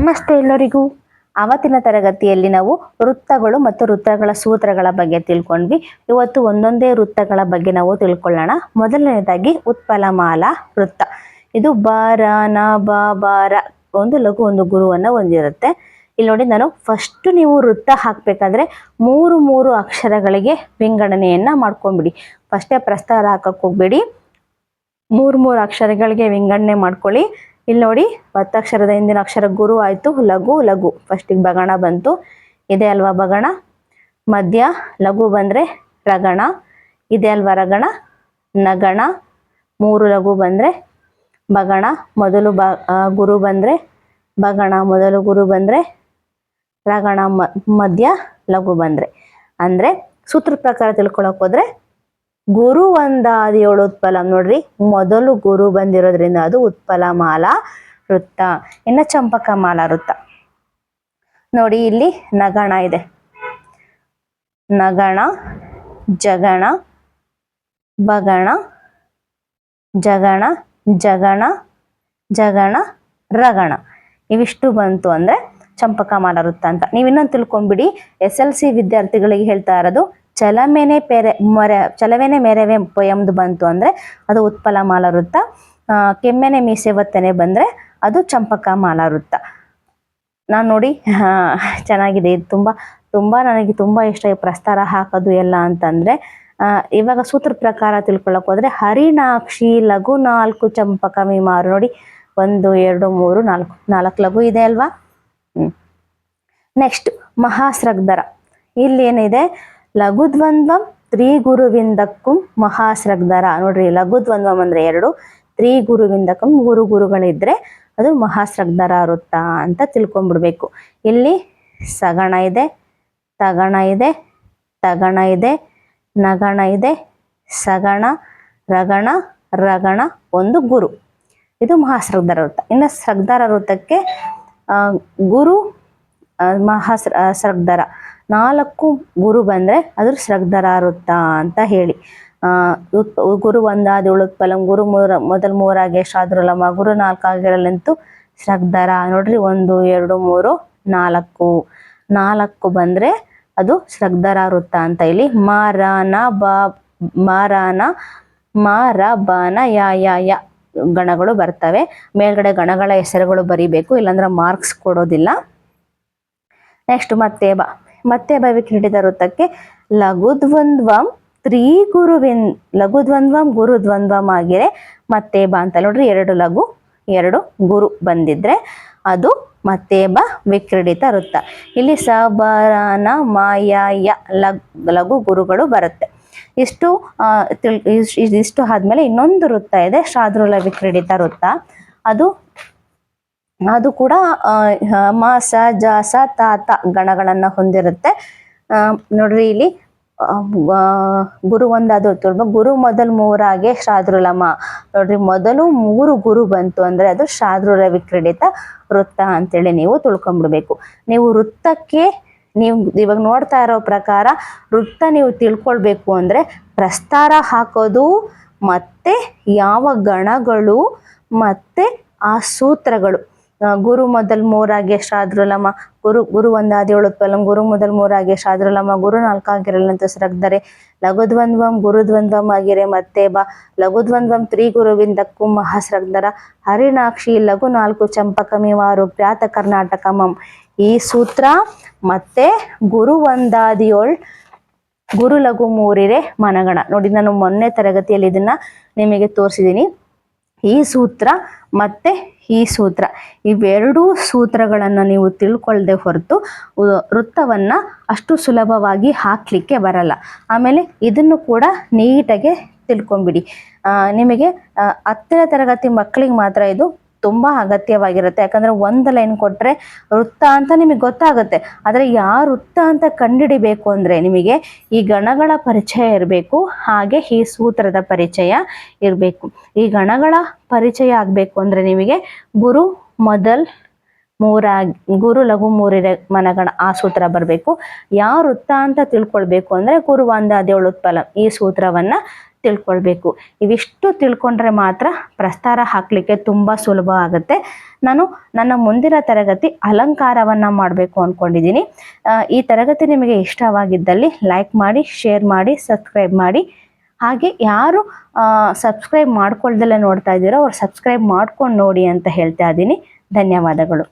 ನಮಸ್ತೆ ಎಲ್ಲರಿಗೂ. ಆವತ್ತಿನ ತರಗತಿಯಲ್ಲಿ ನಾವು ವೃತ್ತಗಳು ಮತ್ತು ವೃತ್ತಗಳ ಸೂತ್ರಗಳ ಬಗ್ಗೆ ತಿಳ್ಕೊಂಡ್ವಿ. ಇವತ್ತು ಒಂದೊಂದೇ ವೃತ್ತಗಳ ಬಗ್ಗೆ ನಾವು ತಿಳ್ಕೊಳ್ಳೋಣ. ಮೊದಲನೇದಾಗಿ ಉತ್ಪಲಮಾಲಾ ವೃತ್ತ. ಇದು ಬಾರ ನ, ಬ ಬಾರ ಒಂದು ಲಘು ಒಂದು ಗುರುವನ್ನ ಹೊಂದಿರುತ್ತೆ. ಇಲ್ಲಿ ನೋಡಿ ನಾನು ಫಸ್ಟ್ ನೀವು ವೃತ್ತ ಹಾಕ್ಬೇಕಾದ್ರೆ ಮೂರು ಮೂರು ಅಕ್ಷರಗಳಿಗೆ ವಿಂಗಡಣೆಯನ್ನ ಮಾಡ್ಕೊಂಬಿಡಿ. ಫಸ್ಟೇ ಪ್ರಸ್ತಾರ ಹಾಕಕ್ಕೆ ಹೋಗ್ಬೇಡಿ. ಮೂರು ಮೂರು ಅಕ್ಷರಗಳಿಗೆ ವಿಂಗಡಣೆ ಮಾಡ್ಕೊಳ್ಳಿ. ಇಲ್ಲಿ ನೋಡಿ ಒತ್ತಕ್ಷರದ ಹಿಂದಿನ ಅಕ್ಷರ ಗುರು ಆಯಿತು, ಲಘು ಲಘು. ಫಸ್ಟಿಗೆ ಬಗಣ ಬಂತು. ಇದೆ ಅಲ್ವಾ ಬಗಣ? ಮಧ್ಯ, ಲಘು ಬಂದರೆ ರಗಣ, ಇದೆ ಅಲ್ವಾ ರಗಣ? ನಗಣ. ಮೂರು ಲಘು ಬಂದರೆ ಬಗಣ, ಮೊದಲು ಬ ಗುರು ಬಂದರೆ ಬಗಣ, ಮೊದಲು ಗುರು ಬಂದರೆ ರಗಣ ಮಧ್ಯ, ಲಘು ಬಂದರೆ. ಅಂದರೆ ಸೂತ್ರ ಪ್ರಕಾರ ತಿಳ್ಕೊಳಕ್ಕೆ ಹೋದ್ರೆ ಗುರು ಒಂದಾದಿ ಏಳು ಉತ್ಪಲ. ನೋಡ್ರಿ, ಮೊದಲು ಗುರು ಬಂದಿರೋದ್ರಿಂದ ಅದು ಉತ್ಪಲ ಮಾಲಾ ವೃತ್ತ. ಇನ್ನು ಚಂಪಕ ಮಾಲಾ ವೃತ್ತ. ನೋಡಿ, ಇಲ್ಲಿ ನಗಣ ಇದೆ. ನಗಣ, ಜಗಣ, ಬಗಣ, ಜಗಣ ಜಗಣ ಜಗಣ, ರಗಣ. ಇವಿಷ್ಟು ಬಂತು ಅಂದ್ರೆ ಚಂಪಕ ಮಾಲಾ ವೃತ್ತ ಅಂತ. ನೀವು ತಿಳ್ಕೊಂಡ್ಬಿಡಿ ಎಸ್ ಎಲ್ ಸಿ ವಿದ್ಯಾರ್ಥಿಗಳಿಗೆ ಹೇಳ್ತಾ ಇರೋದು ಚಲಮೆನೆ ಪೆರೆ ಮೊರೆ ಚಲವೆನೆ ಮೆರವೆ ಪೊಯಮ್ದು ಬಂತು ಅಂದರೆ ಅದು ಉತ್ಪಲ ಮಾಲಾ ವೃತ್ತ ಆ, ಕೆಮ್ಮೆನೆ ಮೀಸೆ ಒತ್ತನೆ ಬಂದ್ರೆ ಅದು ಚಂಪಕ ಮಾಲಾ ವೃತ್ತ ನಾನು ನೋಡಿ ಚೆನ್ನಾಗಿದೆ. ಇದು ತುಂಬ ತುಂಬ ನನಗೆ ತುಂಬ ಇಷ್ಟ ಈ ಪ್ರಸ್ತಾರ ಹಾಕೋದು ಎಲ್ಲ ಅಂತಂದರೆ ಇವಾಗ ಸೂತ್ರ ಪ್ರಕಾರ ತಿಳ್ಕೊಳ್ಳೋಕೆ ಹೋದರೆ ಹರಿಣಾಕ್ಷಿ ಲಘು ನಾಲ್ಕು ಚಂಪಕ ಮೀಮಾರು. ನೋಡಿ ಒಂದು ಎರಡು ಮೂರು ನಾಲ್ಕು ನಾಲ್ಕು ಲಘು ಇದೆ ಅಲ್ವಾ? ಹ್ಞೂ ನೆಕ್ಸ್ಟ್ ಮಹಾಸ್ರಗ್ಧರ. ಇಲ್ಲಿ ಏನಿದೆ ಲಘುದ್ವಂದ್ವಂ ತ್ರಿಗುರುವಿಂದಕ್ಕೂ ಮಹಾಸ್ರಗ್ಧರ ನೋಡ್ರಿ, ಲಘುದ್ವಂದ್ವಂ ಅಂದ್ರೆ ಎರಡು, ತ್ರಿಗುರುವಿಂದಕ್ಕಂ ಗುರು ಗುರುಗಳಿದ್ರೆ ಅದು ಮಹಾಸ್ರಗ್ಧರ ವೃತ್ತ ಅಂತ ತಿಳ್ಕೊಂಡ್ಬಿಡ್ಬೇಕು. ಇಲ್ಲಿ ಸಗಣ ಇದೆ, ತಗಣ ಇದೆ ತಗಣ ಇದೆ, ನಗಣ ಇದೆ, ಸಗಣ, ರಗಣ ರಗಣ, ಒಂದು ಗುರು. ಇದು ಮಹಾಸ್ರಗ್ಧರ ವೃತ್ತ. ಇನ್ನು ಸ್ರಗ್ಧರ ವೃತ್ತಕ್ಕೆ ಗುರು ಮಹಾಸ್ರ ಸ್ರಗ್ಧರ ನಾಲ್ಕು ಗುರು ಬಂದರೆ ಅದ್ರ ಶ್ರಗ್ಧರಾರುತ್ತ ಅಂತ ಹೇಳಿ. ಗುರು ಒಂದಾದ ಉಳುತ್ಪಲಂ ಗುರು ಮೂರ, ಮೊದಲು ಮೂರಾಗೆ ಎಷ್ಟಾದ್ರಲ್ಲಮ್ಮ ಗುರು ನಾಲ್ಕಾಗಿರಲಂತೂ ಶ್ರಗ್ಧರ ನೋಡ್ರಿ, ಒಂದು, ಎರಡು, ಮೂರು, ನಾಲ್ಕು. ನಾಲ್ಕು ಬಂದರೆ ಅದು ಶ್ರಗ್ಧರ ವೃತ್ತ ಅಂತ ಇಲ್ಲಿ ಮಾರಾನ, ಬಾ, ಮಾರಾನ ಮಾರ ಬಾನ ಯಾ ಯಾ, ಯ ಗಣಗಳು ಬರ್ತವೆ. ಮೇಲ್ಗಡೆ ಗಣಗಳ ಹೆಸರುಗಳು ಬರಿಬೇಕು, ಇಲ್ಲಾಂದ್ರೆ ಮಾರ್ಕ್ಸ್ ಕೊಡೋದಿಲ್ಲ. ನೆಕ್ಸ್ಟ್ ಮತ್ತೆ ಬಾ. ಮತ್ತೆ ಬ ವಿಕ್ರೀಡಿತ ವೃತ್ತಕ್ಕೆ ಲಘುದ್ವಂದ್ವಂ ದ್ವಂದ್ವಂ ಲಘುದ್ವಂದ್ವಂ, ಗುರುದ್ವಂದ್ವಂ ಆಗಿದೆ ಮತ್ತೆ ಬಾ ಅಂತ ನೋಡ್ರಿ ಎರಡು ಲಘು, ಎರಡು ಗುರು ಬಂದಿದ್ರೆ ಅದು ಮತ್ತೆ ಬ ವಿಕ್ರೀಡಿತ ವೃತ್ತ ಇಲ್ಲಿ ಸಬರನ ಮಾಯಾಯ ಲಘು ಗುರುಗಳು ಬರುತ್ತೆ. ಇಷ್ಟು ತಿಳ್ ಇದಿಷ್ಟು ಆದ್ಮೇಲೆ ಇನ್ನೊಂದು ವೃತ್ತ ಇದೆ ಶಾದ್ರುಲ ವಿಕ್ರೀಡಿತ ವೃತ್ತ ಅದು ಅದು ಕೂಡ ಮಾಸ ಜಾಸ ತಾತ ಗಣಗಳನ್ನ ಹೊಂದಿರುತ್ತೆ. ನೋಡ್ರಿ ಇಲ್ಲಿ ಗುರು ಒಂದಾದ ಗುರು ಮೊದಲು ಮೂರಾಗೆ ಶಾದ್ರುಲಮ. ನೋಡ್ರಿ, ಮೊದಲು ಮೂರು ಗುರು ಬಂತು ಅಂದ್ರೆ ಅದು ಶಾದ್ರುಲ ವಿಕ್ರೀಡಿತ ವೃತ್ತ ಅಂತೇಳಿ ನೀವು ತಿಳ್ಕೊಂಡ್ಬಿಡ್ಬೇಕು. ನೀವು ವೃತ್ತಕ್ಕೆ, ನೀವು ಇವಾಗ ನೋಡ್ತಾ ಇರೋ ಪ್ರಕಾರ ವೃತ್ತ ನೀವು ತಿಳ್ಕೊಳ್ಬೇಕು ಅಂದ್ರೆ ಪ್ರಸ್ತಾರ ಹಾಕೋದು, ಮತ್ತೆ ಯಾವ ಗಣಗಳು, ಮತ್ತೆ ಆ ಸೂತ್ರಗಳು. ಗುರು ಮೊದಲ್ ಮೂರಾಗಿ ಎಷ್ಟಾದ್ರಲ್ಲಮ್ಮ ಗುರು ಗುರು ಏಳುತ್ಪಲಂ ಗುರು ಮೊದಲ್ ಮೂರಾಗೆ ಎಷ್ಟಾದ್ರಲ್ಲಮ್ಮ ಗುರು ನಾಲ್ಕಾಗಿರಲಂತ ಸರಗ್ದರೆ ಲಘುದ್ವಂದ್ವಂ, ಗುರುದ್ವಂದ್ವಂ ಆಗಿರೇ ಮತ್ತೆ ಬಾ. ಲಘುದ್ವಂದ್ವಂ ತ್ರಿಗುರುವಿಂದಕ್ಕೂ ಮಹಾಸ್ರಗ್ಧರ ಹರಿಣಾಕ್ಷಿ, ಲಘು ನಾಲ್ಕು ಚಂಪಕಮಿವಾರು ಕರ್ನಾಟಕ ಮಂ ಈ ಸೂತ್ರ ಮತ್ತೆ ಗುರು ಒಂದಾದಿಯೋಳ್ ಗುರು ಲಘು ಮೂರಿರೆ ಮನಗಣ. ನೋಡಿ, ನಾನು ಮೊನ್ನೆ ತರಗತಿಯಲ್ಲಿ ಇದನ್ನ ನಿಮಗೆ ತೋರಿಸಿದ್ದೀನಿ ಈ ಸೂತ್ರ ಮತ್ತೆ ಈ ಸೂತ್ರ. ಇವೆರಡೂ ಸೂತ್ರಗಳನ್ನು ನೀವು ತಿಳ್ಕೊಳ್ಳದೆ ಹೊರತು ವೃತ್ತವನ್ನು ಅಷ್ಟು ಸುಲಭವಾಗಿ ಹಾಕಲಿಕ್ಕೆ ಬರಲ್ಲ. ಆಮೇಲೆ ಇದನ್ನು ಕೂಡ ನೀಟಾಗೆ ತಿಳ್ಕೊಂಬಿಡಿ. ನಿಮಗೆ ಹತ್ತನೇ ತರಗತಿ ಮಕ್ಕಳಿಗೆ ಮಾತ್ರ ಇದು ತುಂಬ ಅಗತ್ಯವಾಗಿರುತ್ತೆ. ಯಾಕಂದ್ರೆ ಒಂದು ಲೈನ್ ಕೊಟ್ಟರೆ ವೃತ್ತ ಅಂತ ನಿಮಗೆ ಗೊತ್ತಾಗುತ್ತೆ. ಆದರೆ ಯಾವ ವೃತ್ತ ಅಂತ ಕಂಡುಹಿಡಿಬೇಕು ಅಂದರೆ ನಿಮಗೆ ಈ ಗಣಗಳ ಪರಿಚಯ ಇರಬೇಕು, ಹಾಗೆ ಈ ಸೂತ್ರದ ಪರಿಚಯ ಇರಬೇಕು. ಈ ಗಣಗಳ ಪರಿಚಯ ಆಗಬೇಕು ಅಂದರೆ ನಿಮಗೆ ಗುರು ಮೊದಲ್ ಮೂರಾಗಿ, ಗುರು ಲಘು ಮೂರಿರ ಮನಗಣ ಆ ಸೂತ್ರ ಬರಬೇಕು. ಯಾವ ವೃತ್ತ ಅಂತ ತಿಳ್ಕೊಳ್ಬೇಕು ಅಂದರೆ ಗುರುವಂದ ಅದೇಳು ಉತ್ಪಲ ಈ ಸೂತ್ರವನ್ನ ತಿಳ್ಕೊಳ್ಬೇಕು. ಇವಿಷ್ಟು ತಿಳ್ಕೊಂಡ್ರೆ ಮಾತ್ರ ಪ್ರಸ್ತಾರ ಹಾಕಲಿಕ್ಕೆ ತುಂಬ ಸುಲಭ ಆಗುತ್ತೆ. ನಾನು ನನ್ನ ಮುಂದಿನ ತರಗತಿ ಅಲಂಕಾರವನ್ನು ಮಾಡಬೇಕು ಅಂದ್ಕೊಂಡಿದ್ದೀನಿ ಈ ತರಗತಿ ನಿಮಗೆ ಇಷ್ಟವಾಗಿದ್ದಲ್ಲಿ ಲೈಕ್ ಮಾಡಿ ಶೇರ್ ಮಾಡಿ ಸಬ್ಸ್ಕ್ರೈಬ್ ಮಾಡಿ. ಹಾಗೆ ಯಾರು ಸಬ್ಸ್ಕ್ರೈಬ್ ಮಾಡ್ಕೊಳ್ದಲ್ಲೇ ನೋಡ್ತಾ ಇದ್ದೀರೋ ಅವ್ರು ಸಬ್ಸ್ಕ್ರೈಬ್ ಮಾಡ್ಕೊಂಡು ನೋಡಿ ಅಂತ ಹೇಳ್ತಾ ಇದ್ದೀನಿ. ಧನ್ಯವಾದಗಳು.